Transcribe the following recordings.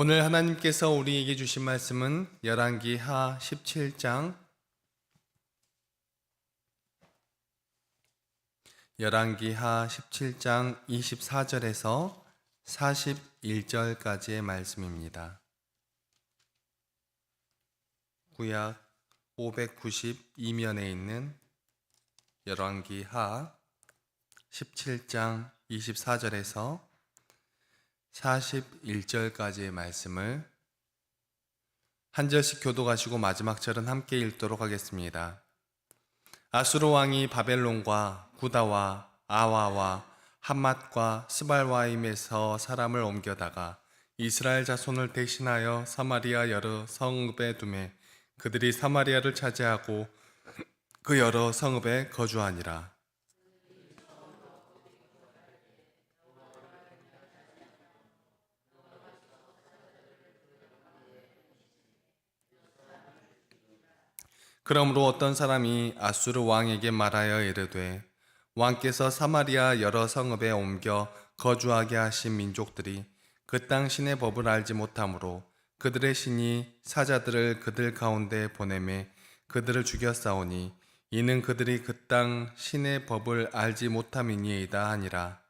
오늘 하나님께서 우리에게 주신 말씀은 열왕기 하 17장 열왕기 하 17장 24절에서 41절까지의 말씀입니다. 구약 592면에 있는 열왕기 하 17장 24절에서 41절까지의 말씀을 한 절씩 교도가시고 마지막 절은 함께 읽도록 하겠습니다. 아수르 왕이 바벨론과 구다와 아와와 함맛과 스발와임에서 사람을 옮겨다가 이스라엘 자손을 대신하여 사마리아 여러 성읍에 두매 그들이 사마리아를 차지하고 그 여러 성읍에 거주하니라. 그러므로 어떤 사람이 아수르 왕에게 말하여 이르되 왕께서 사마리아 여러 성읍에 옮겨 거주하게 하신 민족들이 그 땅 신의 법을 알지 못하므로 그들의 신이 사자들을 그들 가운데 보내매 그들을 죽였사오니 이는 그들이 그 땅 신의 법을 알지 못함이니이다 하니라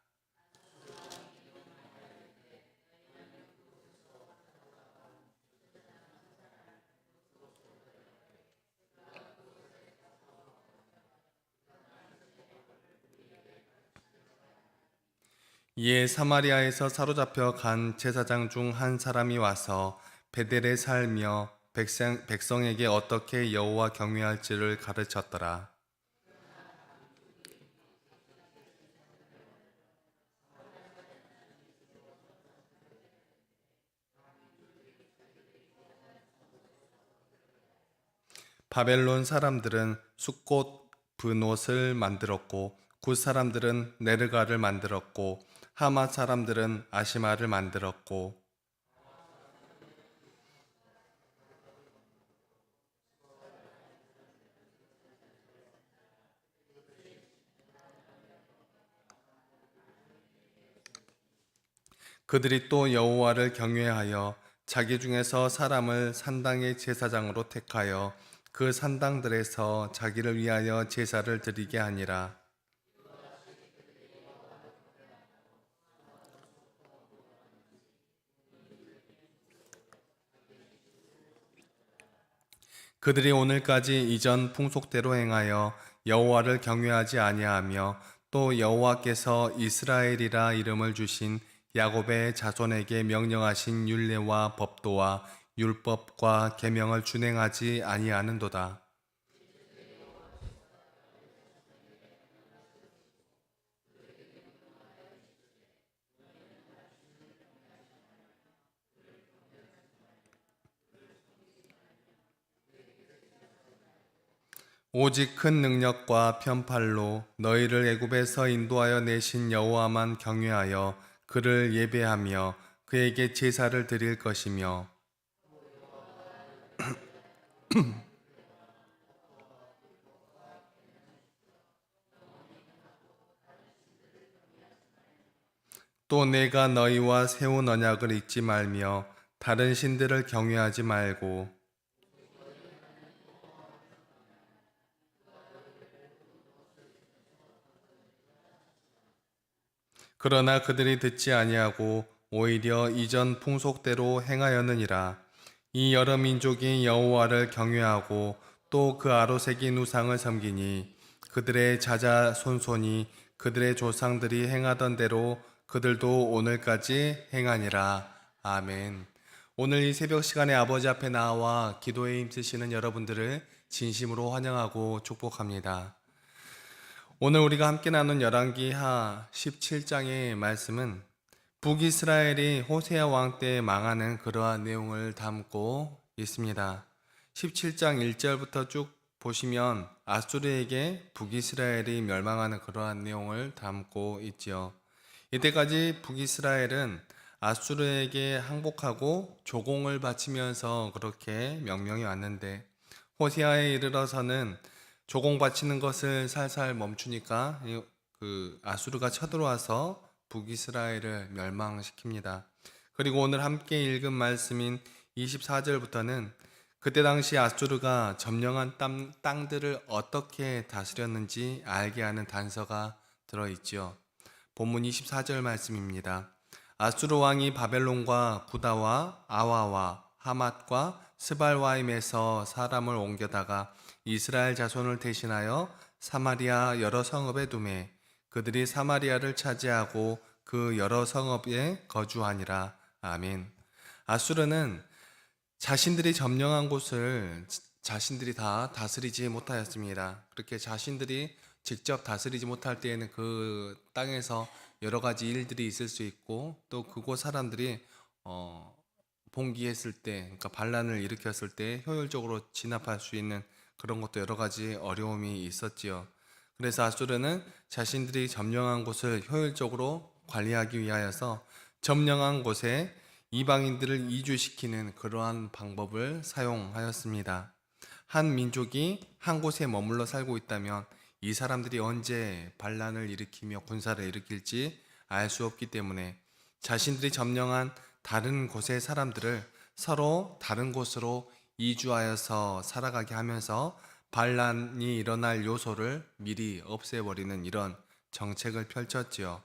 이에 사마리아에서 사로잡혀 간 제사장 중 한 사람이 와서 베델에 살며 백성, 백성에게 어떻게 여호와 경외할지를 가르쳤더라. 바벨론 사람들은 숫꽃 분옷을 만들었고 굿 사람들은 네르가를 만들었고 하마 사람들은 아시마를 만들었고 그들이 또 여호와를 경외하여 자기 중에서 사람을 산당의 제사장으로 택하여 그 산당들에서 자기를 위하여 제사를 드리게 하니라. 그들이 오늘까지 이전 풍속대로 행하여 여호와를 경외하지 아니하며 또 여호와께서 이스라엘이라 이름을 주신 야곱의 자손에게 명령하신 율례와 법도와 율법과 계명을 준행하지 아니하는도다. 오직 큰 능력과 편팔로 너희를 애굽에서 인도하여 내신 여호와만 경외하여 그를 예배하며 그에게 제사를 드릴 것이며. 또 내가 너희와 세운 언약을 잊지 말며 다른 신들을 경외하지 말고 그러나 그들이 듣지 아니하고 오히려 이전 풍속대로 행하였느니라. 이 여러 민족이 여호와를 경외하고 또 그 아로 새긴 우상을 섬기니 그들의 자자 손손이 그들의 조상들이 행하던 대로 그들도 오늘까지 행하니라. 아멘. 오늘 이 새벽 시간에 아버지 앞에 나와 기도에 힘쓰시는 여러분들을 진심으로 환영하고 축복합니다. 오늘 우리가 함께 나눈 열왕기 하 17장의 말씀은 북이스라엘이 호세아 왕 때 망하는 그러한 내용을 담고 있습니다. 17장 1절부터 쭉 보시면 아수르에게 북이스라엘이 멸망하는 그러한 내용을 담고 있지요. 이때까지 북이스라엘은 아수르에게 항복하고 조공을 바치면서 그렇게 명령이 왔는데 호세아에 이르러서는 조공 바치는 것을 살살 멈추니까 그 아수르가 쳐들어와서 북이스라엘을 멸망시킵니다. 그리고 오늘 함께 읽은 말씀인 24절부터는 그때 당시 아수르가 점령한 땅, 땅들을 어떻게 다스렸는지 알게 하는 단서가 들어있지요. 본문 24절 말씀입니다. 아수르 왕이 바벨론과 구다와 아와와 하맛과 스발와임에서 사람을 옮겨다가 이스라엘 자손을 대신하여 사마리아 여러 성읍에 두매 그들이 사마리아를 차지하고 그 여러 성읍에 거주하니라. 아멘. 아수르는 자신들이 점령한 곳을 자신들이 다 다스리지 못하였습니다. 그렇게 자신들이 직접 다스리지 못할 때에는 그 땅에서 여러 가지 일들이 있을 수 있고 또 그곳 사람들이 어, 봉기했을 때, 그러니까 반란을 일으켰을 때 효율적으로 진압할 수 있는 그런 것도 여러 가지 어려움이 있었지요. 그래서 아수르는 자신들이 점령한 곳을 효율적으로 관리하기 위하여서 점령한 곳에 이방인들을 이주시키는 그러한 방법을 사용하였습니다. 한 민족이 한 곳에 머물러 살고 있다면 이 사람들이 언제 반란을 일으키며 군사를 일으킬지 알 수 없기 때문에 자신들이 점령한 다른 곳의 사람들을 서로 다른 곳으로 이주하여서 살아가게 하면서 반란이 일어날 요소를 미리 없애버리는 이런 정책을 펼쳤지요.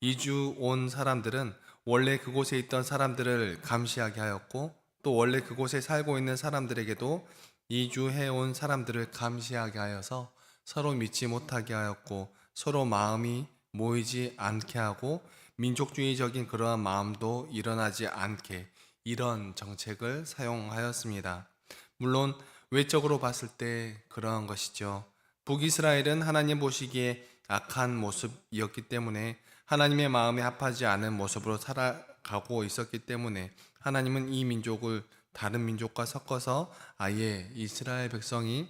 이주 온 사람들은 원래 그곳에 있던 사람들을 감시하게 하였고 또 원래 그곳에 살고 있는 사람들에게도 이주해 온 사람들을 감시하게 하여서 서로 믿지 못하게 하였고 서로 마음이 모이지 않게 하고 민족주의적인 그러한 마음도 일어나지 않게 이런 정책을 사용하였습니다. 물론 외적으로 봤을 때 그러한 것이죠. 북이스라엘은 하나님 보시기에 악한 모습이었기 때문에 하나님의 마음에 합하지 않은 모습으로 살아가고 있었기 때문에 하나님은 이 민족을 다른 민족과 섞어서 아예 이스라엘 백성이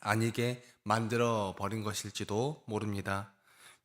아니게 만들어 버린 것일지도 모릅니다.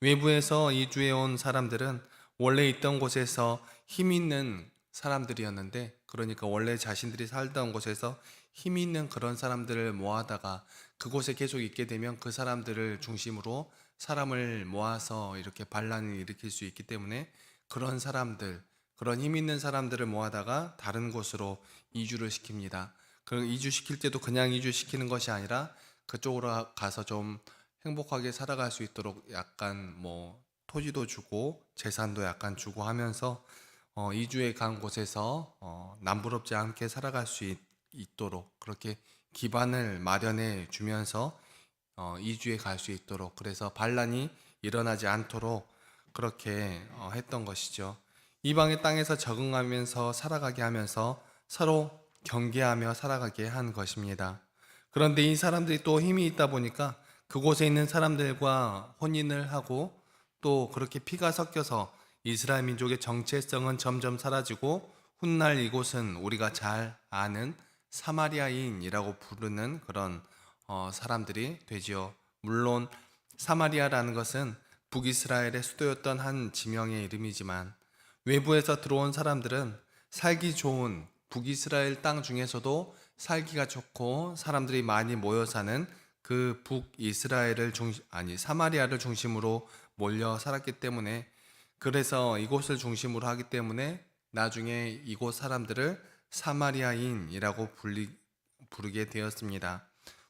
외부에서 이주해 온 사람들은 원래 있던 곳에서 힘 있는 사람들이었는데 그러니까 원래 자신들이 살던 곳에서 힘 있는 그런 사람들을 모아다가 그곳에 계속 있게 되면 그 사람들을 중심으로 사람을 모아서 이렇게 반란을 일으킬 수 있기 때문에 그런 사람들, 그런 힘 있는 사람들을 모아다가 다른 곳으로 이주를 시킵니다. 그 이주시킬 때도 그냥 이주시키는 것이 아니라 그쪽으로 가서 좀 행복하게 살아갈 수 있도록 약간 뭐 토지도 주고 재산도 약간 주고 하면서 어, 이주에 간 곳에서 어, 남부럽지 않게 살아갈 수 있, 있도록 그렇게 기반을 마련해 주면서 어, 이주에 갈 수 있도록 그래서 반란이 일어나지 않도록 그렇게 어, 했던 것이죠. 이방의 땅에서 적응하면서 살아가게 하면서 서로 경계하며 살아가게 한 것입니다. 그런데 이 사람들이 또 힘이 있다 보니까 그곳에 있는 사람들과 혼인을 하고 또 그렇게 피가 섞여서 이스라엘 민족의 정체성은 점점 사라지고 훗날 이곳은 우리가 잘 아는 사마리아인이라고 부르는 그런 어, 사람들이 되지요. 물론 사마리아라는 것은 북이스라엘의 수도였던 한 지명의 이름이지만 외부에서 들어온 사람들은 살기 좋은 북이스라엘 땅 중에서도 살기가 좋고 사람들이 많이 모여 사는 그 북이스라엘을 중 아니 사마리아를 중심으로 몰려 살았기 때문에 그래서 이곳을 중심으로 하기 때문에 나중에 이곳 사람들을 사마리아인이라고 불리, 부르게 되었습니다.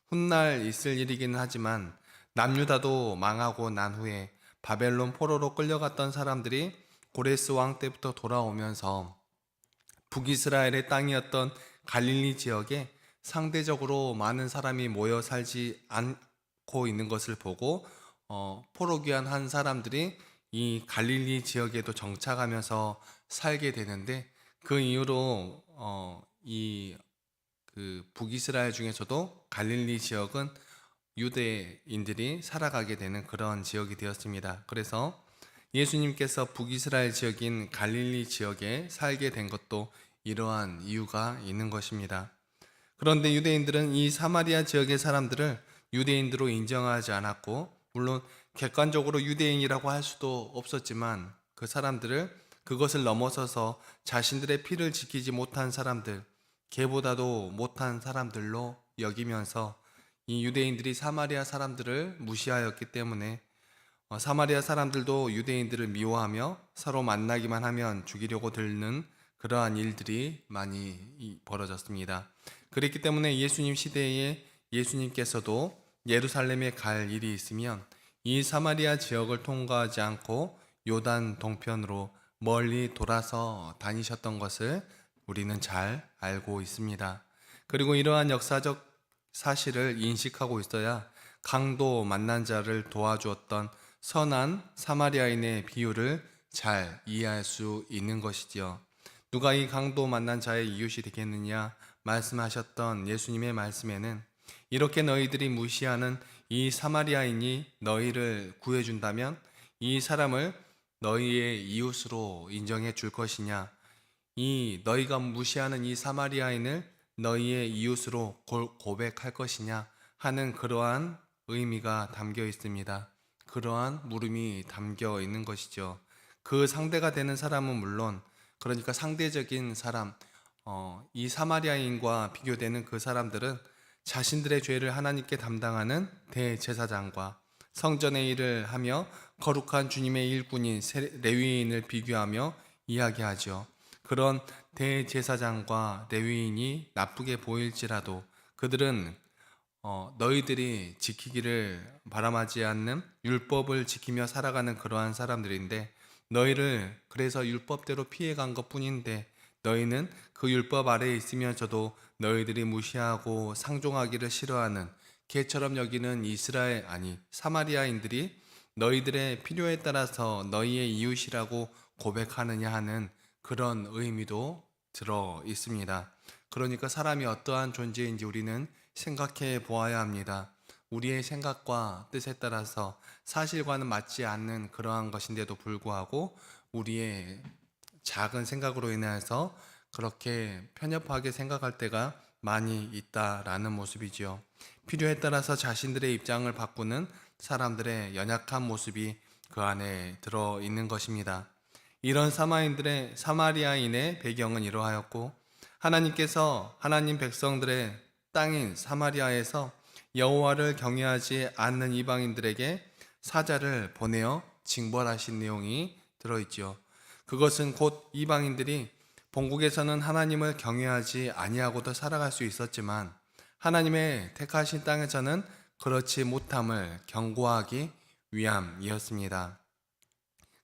훗날 있을 일이기는 하지만 남유다도 망하고 난 후에 바벨론 포로로 끌려갔던 사람들이 고레스 왕 때부터 돌아오면서 북이스라엘의 땅이었던 갈릴리 지역에 상대적으로 많은 사람이 모여 살지 않고 있는 것을 보고 어, 포로 귀한 한 사람들이 이 갈릴리 지역에도 정착하면서 살게 되는데 그 이후로 어, 이그 북이스라엘 중에서도 갈릴리 지역은 유대인들이 살아가게 되는 그런 지역이 되었습니다. 그래서 예수님께서 북이스라엘 지역인 갈릴리 지역에 살게 된 것도 이러한 이유가 있는 것입니다. 그런데 유대인들은 이 사마리아 지역의 사람들을 유대인으로 인정하지 않았고, 물론 객관적으로 유대인이라고 할 수도 없었지만 그 사람들을 그것을 넘어서서 자신들의 피를 지키지 못한 사람들, 개보다도 못한 사람들로 여기면서 이 유대인들이 사마리아 사람들을 무시하였기 때문에 어, 사마리아 사람들도 유대인들을 미워하며 서로 만나기만 하면 죽이려고 들는 그러한 일들이 많이 이- 벌어졌습니다. 그랬기 때문에 예수님 시대에 예수님께서도 예루살렘에 갈 일이 있으면 이 사마리아 지역을 통과하지 않고 요단 동편으로 멀리 돌아서 다니셨던 것을 우리는 잘 알고 있습니다. 그리고 이러한 역사적 사실을 인식하고 있어야 강도 만난 자를 도와주었던 선한 사마리아인의 비유를 잘 이해할 수 있는 것이지요. 누가 이 강도 만난 자의 이웃이 되겠느냐 말씀하셨던 예수님의 말씀에는 이렇게 너희들이 무시하는 이 사마리아인이 너희를 구해준다면 이 사람을 너희의 이웃으로 인정해 줄 것이냐 이 너희가 무시하는 이 사마리아인을 너희의 이웃으로 골- 고백할 것이냐 하는 그러한 의미가 담겨 있습니다. 그러한 물음이 담겨 있는 것이죠. 그 상대가 되는 사람은 물론 그러니까 상대적인 사람 어, 이 사마리아인과 비교되는 그 사람들은 자신들의 죄를 하나님께 담당하는 대제사장과 성전의 일을 하며 거룩한 주님의 일꾼인 세- 레위인을 비교하며 이야기하죠. 그런 대제사장과 레위인이 나쁘게 보일지라도 그들은 어, 너희들이 지키기를 바람하지 않는 율법을 지키며 살아가는 그러한 사람들인데 너희를 그래서 율법대로 피해간 것 뿐인데 너희는 그 율법 아래에 있으면서도 너희들이 무시하고 상종하기를 싫어하는 개처럼 여기는 이스라엘 아니 사마리아인들이 너희들의 필요에 따라서 너희의 이웃이라고 고백하느냐 하는 그런 의미도 들어 있습니다. 그러니까 사람이 어떠한 존재인지 우리는 생각해 보아야 합니다. 우리의 생각과 뜻에 따라서 사실과는 맞지 않는 그러한 것인데도 불구하고 우리의 작은 생각으로 인해서 그렇게 편협하게 생각할 때가 많이 있다라는 모습이지요. 필요에 따라서 자신들의 입장을 바꾸는 사람들의 연약한 모습이 그 안에 들어 있는 것입니다. 이런 사마인들의 사마리아인의 배경은 이러하였고 하나님께서 하나님 백성들의 땅인 사마리아에서 여호와를 경외하지 않는 이방인들에게 사자를 보내어 징벌하신 내용이 들어 있지요. 그것은 곧 이방인들이 본국에서는 하나님을 경외하지 아니하고도 살아갈 수 있었지만 하나님의 택하신 땅에서는 그렇지 못함을 경고하기 위함이었습니다.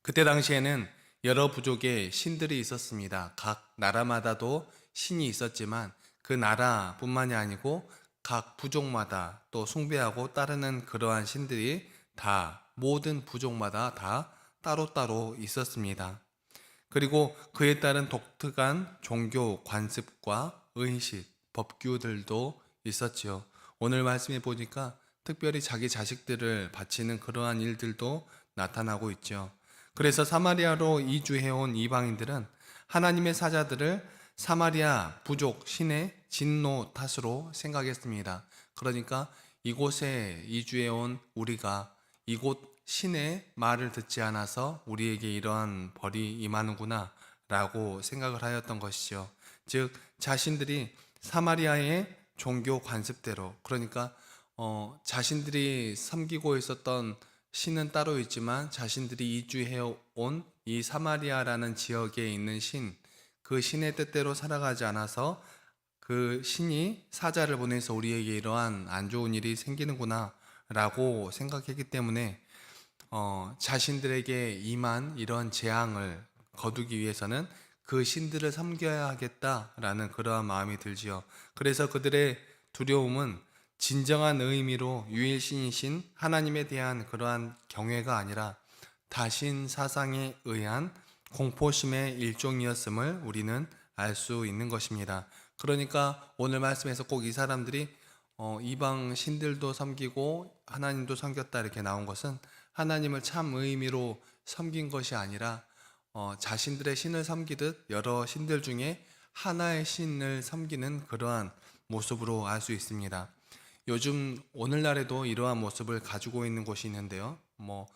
그때 당시에는 여러 부족의 신들이 있었습니다. 각 나라마다도 신이 있었지만 그 나라뿐만이 아니고 각 부족마다 또 숭배하고 따르는 그러한 신들이 다 모든 부족마다 다 따로따로 있었습니다. 그리고 그에 따른 독특한 종교 관습과 의식, 법규들도 있었지요. 오늘 말씀해 보니까 특별히 자기 자식들을 바치는 그러한 일들도 나타나고 있죠. 그래서 사마리아로 이주해온 이방인들은 하나님의 사자들을 사마리아 부족 신의 진노 탓으로 생각했습니다. 그러니까 이곳에 이주해온 우리가 이곳 신의 말을 듣지 않아서 우리에게 이러한 벌이 임하는구나 라고 생각을 하였던 것이죠. 즉 자신들이 사마리아의 종교 관습대로 그러니까 어, 자신들이 섬기고 있었던 신은 따로 있지만 자신들이 이주해 온 이 사마리아라는 지역에 있는 신, 그 신의 뜻대로 살아가지 않아서 그 신이 사자를 보내서 우리에게 이러한 안 좋은 일이 생기는구나 라고 생각했기 때문에 어, 자신들에게 임한 이런 재앙을 거두기 위해서는 그 신들을 섬겨야 하겠다라는 그러한 마음이 들지요. 그래서 그들의 두려움은 진정한 의미로 유일신이신 하나님에 대한 그러한 경외가 아니라 다신 사상에 의한 공포심의 일종이었음을 우리는 알 수 있는 것입니다. 그러니까 오늘 말씀에서 꼭 이 사람들이 어, 이방 신들도 섬기고 하나님도 섬겼다 이렇게 나온 것은 하나님을 참 의미로 섬긴 것이 아니라 어, 자신들의 신을 섬기듯 여러 신들 중에 하나의 신을 섬기는 그러한 모습으로 알 수 있습니다. 요즘 오늘날에도 이러한 모습을 가지고 있는 곳이 있는데요. 뭐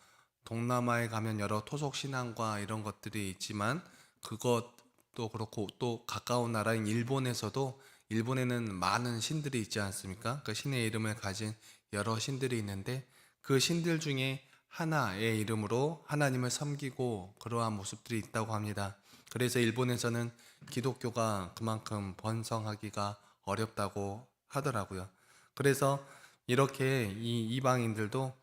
동남아에 가면 여러 토속 신앙과 이런 것들이 있지만 그것도 그렇고 또 가까운 나라인 일본에서도 일본에는 많은 신들이 있지 않습니까? 그 신의 이름을 가진 여러 신들이 있는데 그 신들 중에 하나의 이름으로 하나님을 섬기고 그러한 모습들이 있다고 합니다. 그래서 일본에서는 기독교가 그만큼 번성하기가 어렵다고 하더라고요. 그래서 이렇게 이 이방인들도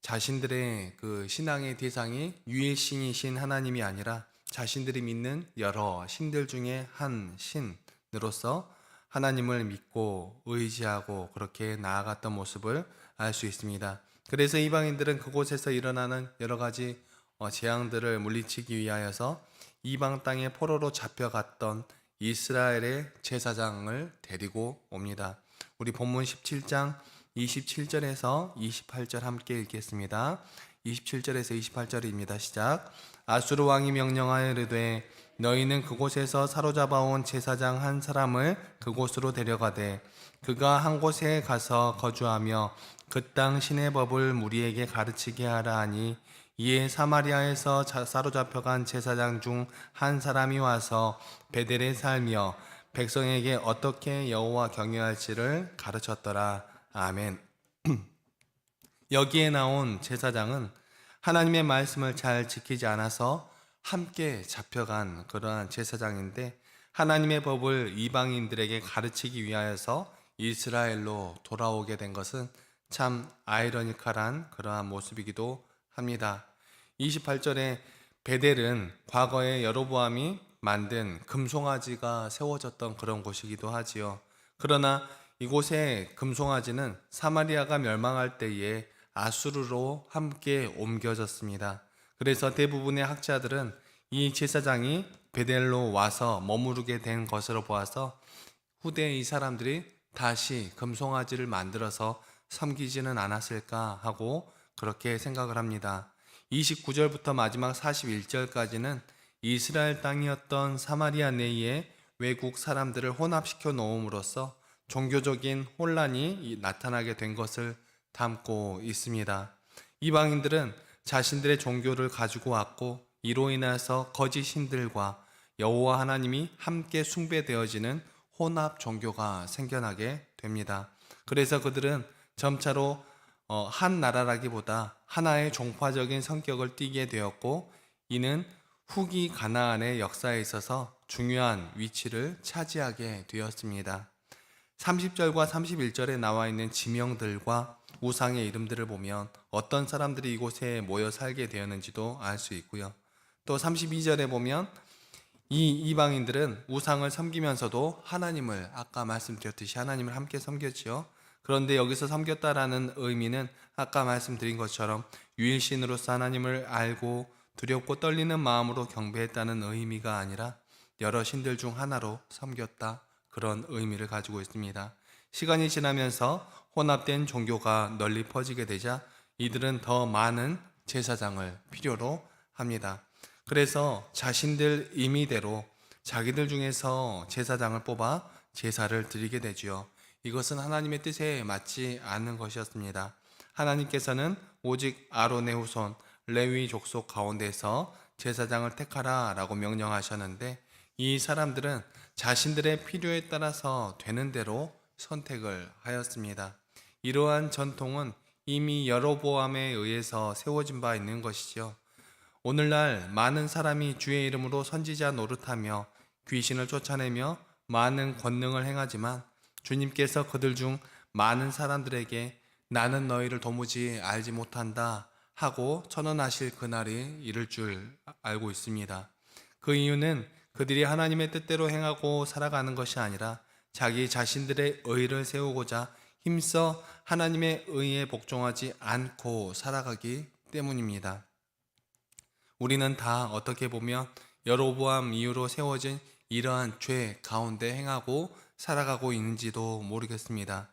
자신들의 그 신앙의 대상이 유일신이신 하나님이 아니라 자신들이 믿는 여러 신들 중에 한 신으로서 하나님을 믿고 의지하고 그렇게 나아갔던 모습을 알 수 있습니다. 그래서 이방인들은 그곳에서 일어나는 여러 가지 어, 재앙들을 물리치기 위하여서 이방 땅에 포로로 잡혀갔던 이스라엘의 제사장을 데리고 옵니다. 우리 본문 17장 27절에서 28절 함께 읽겠습니다. 27절에서 28절입니다. 시작. 아수르 왕이 명령하여 이르되 너희는 그곳에서 사로잡아온 제사장 한 사람을 그곳으로 데려가되 그가 한 곳에 가서 거주하며 그 땅 신의 법을 무리에게 가르치게 하라 하니 이에 사마리아에서 자- 사로잡혀간 제사장 중 한 사람이 와서 베델에 살며 백성에게 어떻게 여호와 경외할지를 가르쳤더라. 아멘. 여기에 나온 제사장은 하나님의 말씀을 잘 지키지 않아서 함께 잡혀간 그러한 제사장인데 하나님의 법을 이방인들에게 가르치기 위하여서 이스라엘로 돌아오게 된 것은 참 아이러니컬한 그러한 모습이기도 합니다. 28절에 베델은 과거에 여로보암이 만든 금송아지가 세워졌던 그런 곳이기도 하지요. 그러나 이곳의 금송아지는 사마리아가 멸망할 때에 아수르로 함께 옮겨졌습니다. 그래서 대부분의 학자들은 이 제사장이 베델로 와서 머무르게 된 것으로 보아서 후대에 이 사람들이 다시 금송아지를 만들어서 섬기지는 않았을까 하고 그렇게 생각을 합니다. 29절부터 마지막 41절까지는 이스라엘 땅이었던 사마리아 내에 외국 사람들을 혼합시켜 놓음으로써 종교적인 혼란이 나타나게 된 것을 담고 있습니다. 이방인들은 자신들의 종교를 가지고 왔고 이로 인해서 거짓 신들과 여호와 하나님이 함께 숭배되어지는 혼합 종교가 생겨나게 됩니다. 그래서 그들은 점차로 어, 한 나라라기보다 하나의 종파적인 성격을 띠게 되었고 이는 후기 가나안의 역사에 있어서 중요한 위치를 차지하게 되었습니다. 30절과 31절에 나와 있는 지명들과 우상의 이름들을 보면 어떤 사람들이 이곳에 모여 살게 되었는지도 알 수 있고요. 또 32절에 보면 이 이방인들은 우상을 섬기면서도 하나님을 아까 말씀드렸듯이 하나님을 함께 섬겼지요. 그런데 여기서 섬겼다라는 의미는 아까 말씀드린 것처럼 유일신으로서 하나님을 알고 두렵고 떨리는 마음으로 경배했다는 의미가 아니라 여러 신들 중 하나로 섬겼다 그런 의미를 가지고 있습니다. 시간이 지나면서 혼합된 종교가 널리 퍼지게 되자 이들은 더 많은 제사장을 필요로 합니다. 그래서 자신들 임의대로 자기들 중에서 제사장을 뽑아 제사를 드리게 되지요. 이것은 하나님의 뜻에 맞지 않는 것이었습니다. 하나님께서는 오직 아론의 후손 레위 족속 가운데서 제사장을 택하라라고 명령하셨는데 이 사람들은 자신들의 필요에 따라서 되는 대로 선택을 하였습니다. 이러한 전통은 이미 여로보암에 의해서 세워진 바 있는 것이지요. 오늘날 많은 사람이 주의 이름으로 선지자 노릇하며 귀신을 쫓아내며 많은 권능을 행하지만 주님께서 그들 중 많은 사람들에게 나는 너희를 도무지 알지 못한다 하고 선언하실 그날이 이를 줄 알고 있습니다. 그 이유는 그들이 하나님의 뜻대로 행하고 살아가는 것이 아니라 자기 자신들의 의를 세우고자 힘써 하나님의 의에 복종하지 않고 살아가기 때문입니다. 우리는 다 어떻게 보면 여로보암 이후로 세워진 이러한 죄 가운데 행하고 살아가고 있는지도 모르겠습니다.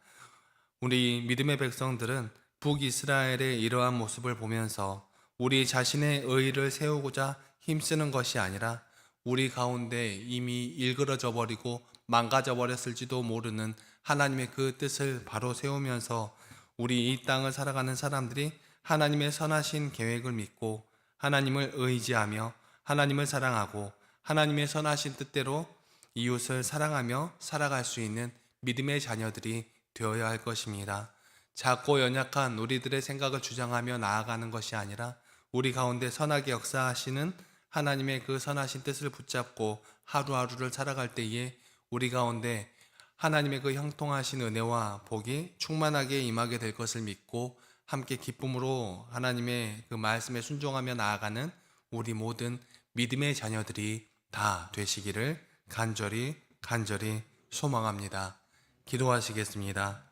우리 믿음의 백성들은 북이스라엘의 이러한 모습을 보면서 우리 자신의 의를 세우고자 힘쓰는 것이 아니라 우리 가운데 이미 일그러져 버리고 망가져 버렸을지도 모르는 하나님의 그 뜻을 바로 세우면서 우리 이 땅을 살아가는 사람들이 하나님의 선하신 계획을 믿고 하나님을 의지하며 하나님을 사랑하고 하나님의 선하신 뜻대로 이웃을 사랑하며 살아갈 수 있는 믿음의 자녀들이 되어야 할 것입니다. 작고 연약한 우리들의 생각을 주장하며 나아가는 것이 아니라 우리 가운데 선하게 역사하시는 하나님의 그 선하신 뜻을 붙잡고 하루하루를 살아갈 때에 우리 가운데 하나님의 그 형통하신 은혜와 복이 충만하게 임하게 될 것을 믿고 함께 기쁨으로 하나님의 그 말씀에 순종하며 나아가는 우리 모든 믿음의 자녀들이 다 되시기를 간절히 간절히 소망합니다. 기도하시겠습니다.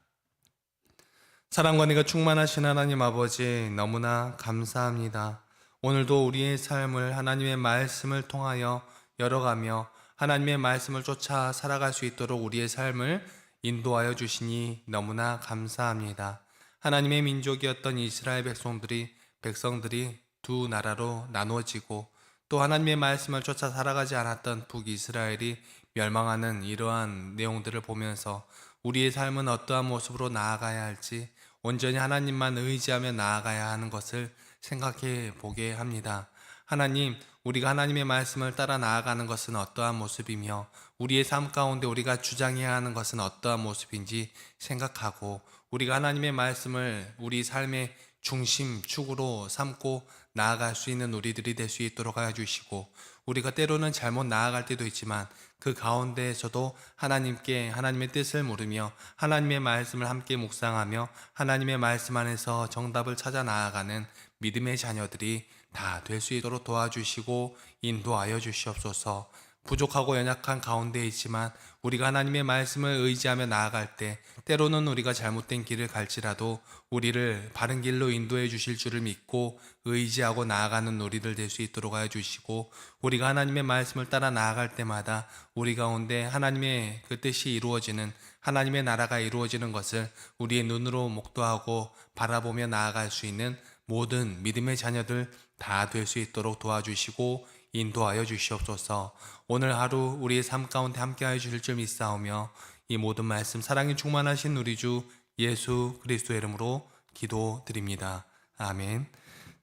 사랑과 내가 충만하신 하나님 아버지 너무나 감사합니다. 오늘도 우리의 삶을 하나님의 말씀을 통하여 열어가며 하나님의 말씀을 쫓아 살아갈 수 있도록 우리의 삶을 인도하여 주시니 너무나 감사합니다. 하나님의 민족이었던 이스라엘 백성들이 백성들이 두 나라로 나누어지고 또 하나님의 말씀을 쫓아 살아가지 않았던 북이스라엘이 멸망하는 이러한 내용들을 보면서 우리의 삶은 어떠한 모습으로 나아가야 할지 온전히 하나님만 의지하며 나아가야 하는 것을 생각해 보게 합니다. 하나님, 우리가 하나님의 말씀을 따라 나아가는 것은 어떠한 모습이며 우리의 삶 가운데 우리가 주장해야 하는 것은 어떠한 모습인지 생각하고 우리가 하나님의 말씀을 우리 삶의 중심 축으로 삼고 나아갈 수 있는 우리들이 될 수 있도록 하여 주시고 우리가 때로는 잘못 나아갈 때도 있지만 그 가운데에서도 하나님께 하나님의 뜻을 물으며 하나님의 말씀을 함께 묵상하며 하나님의 말씀 안에서 정답을 찾아 나아가는 믿음의 자녀들이 다 될 수 있도록 도와주시고 인도하여 주시옵소서. 부족하고 연약한 가운데 있지만 우리가 하나님의 말씀을 의지하며 나아갈 때 때로는 우리가 잘못된 길을 갈지라도 우리를 바른 길로 인도해 주실 줄을 믿고 의지하고 나아가는 우리들 될 수 있도록 하여 주시고 우리가 하나님의 말씀을 따라 나아갈 때마다 우리 가운데 하나님의 그 뜻이 이루어지는 하나님의 나라가 이루어지는 것을 우리의 눈으로 목도하고 바라보며 나아갈 수 있는 모든 믿음의 자녀들 다 될 수 있도록 도와주시고 인도하여 주시옵소서. 오늘 하루 우리의 삶 가운데 함께하여 주실 줄 믿사오며 이 모든 말씀 사랑이 충만하신 우리 주 예수 그리스도의 이름으로 기도드립니다. 아멘.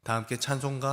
다 함께 찬송가